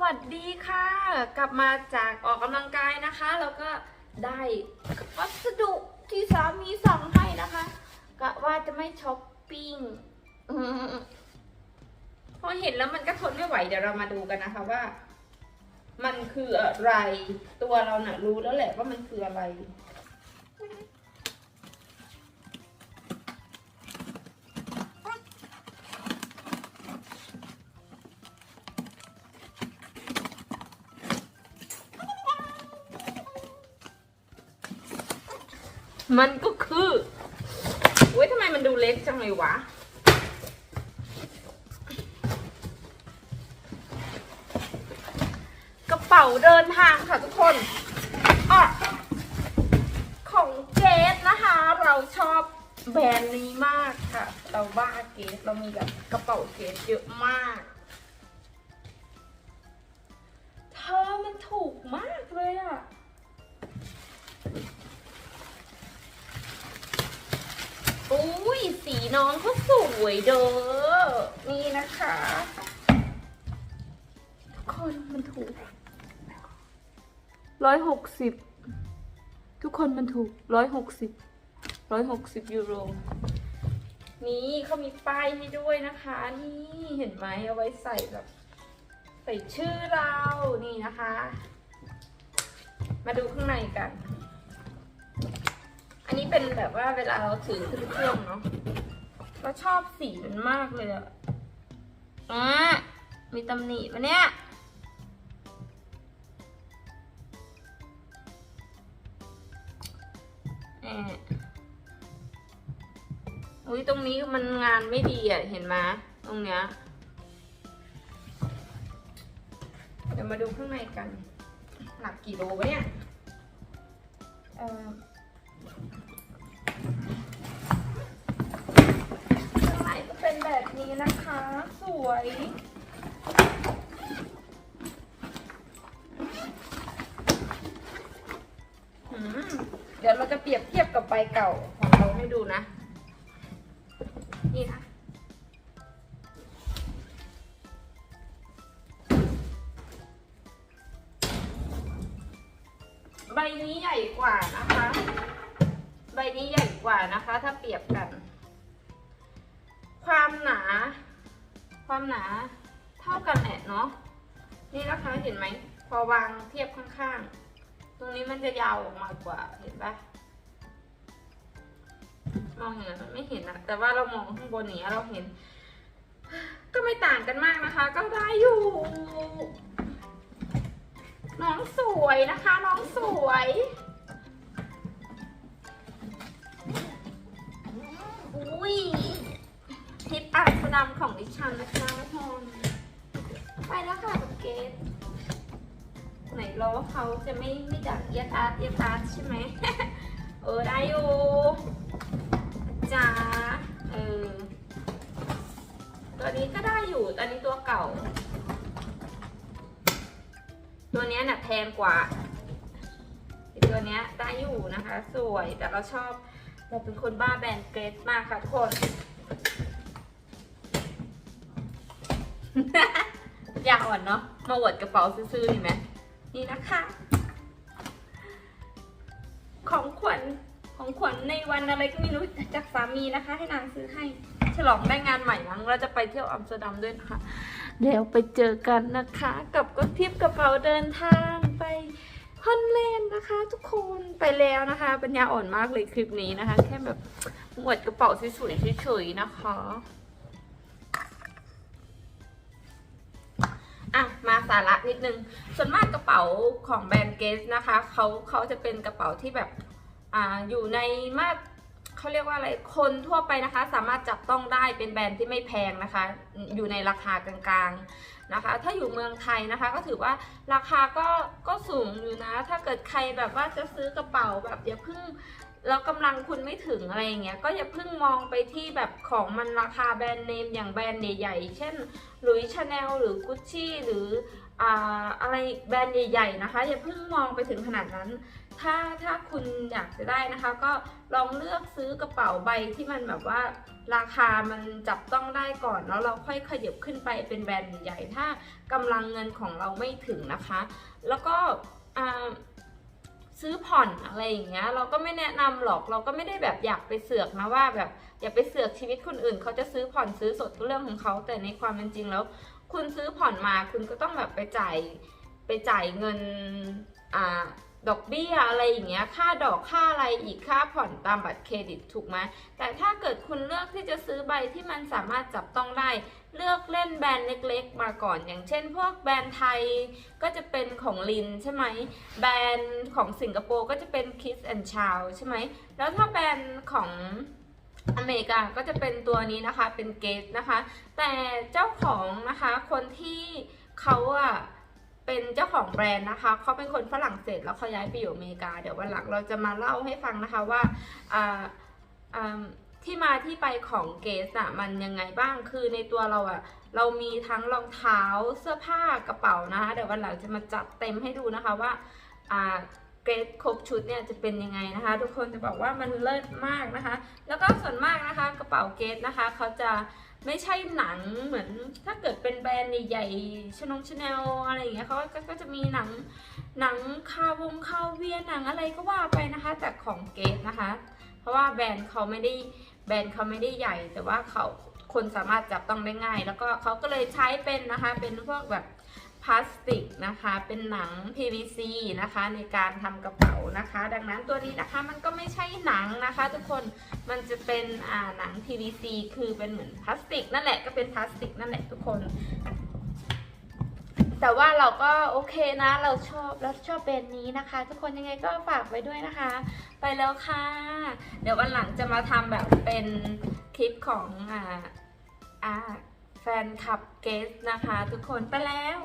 วัสดีค่ะ กลับมาจากออกกำลังกายนะคะ แล้วก็ได้วัสดุที่สามีสั่งให้นะคะกะว่าจะไม่ช้อปปิ้งพอเห็นแล้วมันก็ทนไม่ไหวเดี๋ยวเรามาดูกันนะคะว่า มันคืออะไรตัวเราเน่ะรู้แล้วแหละว่ามันคืออะไร มันก็คือเว้ยทำไมมันดูเล็กจังเลยวะ กระเป๋าเดินทางค่ะทุกคนอของเกสนะคะ เราชอบแบรนด์นี้มากค่ะ เราบ้าเกสเรามีแบบกระเป๋าเกสเยอะมาก เธอมันถูกมากเลยอะ อุ้ยสีน้องเขาสวยเด้อ นี่นะคะ ทุกคนมันถูกร้อยหกสิบทุกคนมันถูกร้อยหกสิบร้อยหกสิบยูโร นี่เขามีป้ายให้ด้วยนะคะ นี่เห็นไหมเอาไว้ใส่แบบใส่ชื่อเรา นี่นะคะ มาดูข้างในกัน อันนี้เป็นแบบว่าเวลาเราถือขึ้นเครื่องเนาะเราชอบสีมันมากเลยอะอะมีตำหนิปะเนี่ยแอะอุ้ยตรงนี้มันงานไม่ดีอะเห็นไหมตรงเนี้ย เดี๋ยวมาดูข้างในกัน หนักกี่โลวะเนี่ย เออ ข้ก็เป็นแบบนี้นะคะ สวย เดี๋ยวเราจะเปรียบเทียบกับใบเก่าของเราให้ดูนะ นี่นะใบนี้ใหญ่กว่านะคะ ใบนี้ใหญ่กว่านะคะ ถ้าเปรียบกัน ความหนา ความหนาเท่ากันแหละเนาะนี่นะคะเห็นไหมพอวางเทียบข้างๆ ตรงนี้มันจะยาวออกมากว่าเห็นปะมองอย่างนั้นไม่เห็นนะแต่ว่าเรามองข้างบนนี้เราเห็น ก็ไม่ต่างกันมากนะคะ ก็ได้อยู่ น้องสวยนะคะ น้องสวย ดัมของดิฉันนะคะทุกคนไปแล้วค่ะกับเกดไหนล้อเขาจะไม่ไม่ดักเอียดอาร์ตเอียดอาร์ตใช่ไหม เออได้อยู่จ้าเออตัวนี้ก็ได้อยู่ตอนนี้ตัวเก่า ตัวเนี้ยน่ะแพงกว่าตัวเนี้ยได้อยู่นะคะ สวยแต่เราชอบเราเป็นคนบ้าแบรนด์เกรดมากค่ะทุกคน อยากอ่อนเนาะ มาอวดกระเป๋าซื่อๆนี่ไหม นี่นะคะ ของขวัญของขวัญในวันอะไรก็ไม่รู้จากสามีนะคะ ให้นางซื้อให้ ฉลองได้งานใหม่มั้งเราจะไปเที่ยวอัมสเตอร์ดัมด้วยนะคะเดี๋ยวไปเจอกันนะคะ กับก็ทิปกระเป๋าเดินทางไปฮอนแลนนะคะ ทุกคนไปแล้วนะคะ ปัญญาอ่อนมากเลยคลิปนี้นะคะ แค่แบบหมวดกระเป๋าสวยๆเฉยๆนะคะ อะมาสาระนิดนึง ส่วนมากกระเป๋าของแบรนด์เกสนะคะเขาเขาจะเป็นกระเป๋าที่แบบอ่าอยู่ในมาตรเขาเรียกว่าอะไรคนทั่วไปนะคะ สามารถจับต้องได้เป็นแบรนด์ที่ไม่แพงนะคะ อยู่ในราคากลางๆนะคะ ถ้าอยู่เมืองไทยนะคะ ก็ถือว่าราคาก็ก็สูงอยู่นะ ถ้าเกิดใครแบบว่าจะซื้อกระเป๋าแบบอย่าเพิ่ง แล้วกำลังคุณไม่ถึงอะไรอย่างเงี้ยก็อย่าเพิ่งมองไปที่แบบของมันราคาแบรนด์เนมอย่างแบรนด์ใหญ่ๆเช่นหลุยชาแนลหรือกุชชี่หรืออะไรแบรนด์ใหญ่ๆนะคะ อย่าเพิ่งมองไปถึงขนาดนั้น ถ้าถ้าคุณอยากจะได้นะคะ ก็ลองเลือกซื้อกระเป๋าใบที่มันแบบว่าราคามันจับต้องได้ก่อน แล้วเราค่อยขยับขึ้นไปเป็นแบรนด์ใหญ่ถ้ากำลังเงินของเราไม่ถึงนะคะ แล้วก็ ซื้อผ่อนอะไรอย่างเงี้ย เราก็ไม่แนะนำหรอกเราก็ไม่ได้แบบอยากไปเสือกนะว่าแบบอย่าไปเสือกชีวิตคนอื่น เขาจะซื้อผ่อนซื้อสดก็เรื่องของเขาแต่ในความเป็นจริงแล้ว คุณซื้อผ่อนมาคุณก็ต้องแบบไปจ่ายไปจ่ายเงินอ่าดอกเบี้ยอะไรอย่างเงี้ย ค่าดอกค่าอะไรอีกค่าผ่อนตามบัตรเครดิตถูกไหมแต่ถ้าเกิดคุณเลือกที่จะซื้อใบที่มันสามารถจับต้องได้ เลือกเล่นแบรนด์เล็ก ๆ มาก่อน อย่างเช่น พวกแบรนด์ไทยก็จะเป็นของลินใช่ไหมแบรนด์ของสิงคโปร์ก็จะเป็น Kiss and Chow ใช่ไหมแล้วถ้าแบรนด์ของอเมริกาก็จะเป็นตัวนี้นะคะเป็นเกตนะคะ แต่เจ้าของนะคะคนที่เขาอะเป็นเจ้าของแบรนด์นะคะ เขาเป็นคนฝรั่งเศสแล้วเขาย้ายไปอยู่อเมริกา เดี๋ยววันหลังเราจะมาเล่าให้ฟังนะคะว่าอ่าอ่า ที่มาที่ไปของเกสอะมันยังไงบ้างคือในตัวเราอะเรามีทั้งรองเท้าเสื้อผ้ากระเป๋านะคะเดี๋ยววันหลังจะมาจัดเต็มให้ดูนะคะว่าอ่าเกรดครบชุดเนี่ยจะเป็นยังไงนะคะ ทุกคนจะบอกว่ามันเลิศมากนะคะ แล้วก็ส่วนมากนะคะกระเป๋าเกสนะคะเขาจะไม่ใช่หนังเหมือนถ้าเกิดเป็นแบรนด์ใหญ่ชนงชาแนลอะไรอย่างเงี้ยเขาก็ก็จะมีหนังหนังคาวงคาเวียร์หนังอะไรก็ว่าไปนะคะแต่ของเกตนะคะ เพราะว่าแบรนด์เขาไม่ได้ แบรนด์เขาไม่ได้ใหญ่ แต่ว่าเขาคนสามารถจับต้องได้ง่าย แล้วก็เขาก็เลยใช้เป็นนะคะ เป็นพวกแบบพลาสติกนะคะ เป็นหนัง PVC นะคะ ในการทำกระเป๋านะคะ ดังนั้นตัวนี้นะคะมันก็ไม่ใช่หนังนะคะ ทุกคนมันจะเป็นอ่าหนัง PVC คือเป็นเหมือนพลาสติกนั่นแหละก็เป็นพลาสติกนั่นแหละทุกคน แต่ว่าเราก็โอเคนะ เราชอบเราชอบแบรนด์นี้นะคะ ทุกคนยังไงก็ฝากไว้ด้วยนะคะ ไปแล้วค่ะ เดี๋ยววันหลังจะมาทำแบบเป็นคลิปของอ่าอ่าแฟนคลับเกสนะคะ ทุกคนไปแล้ว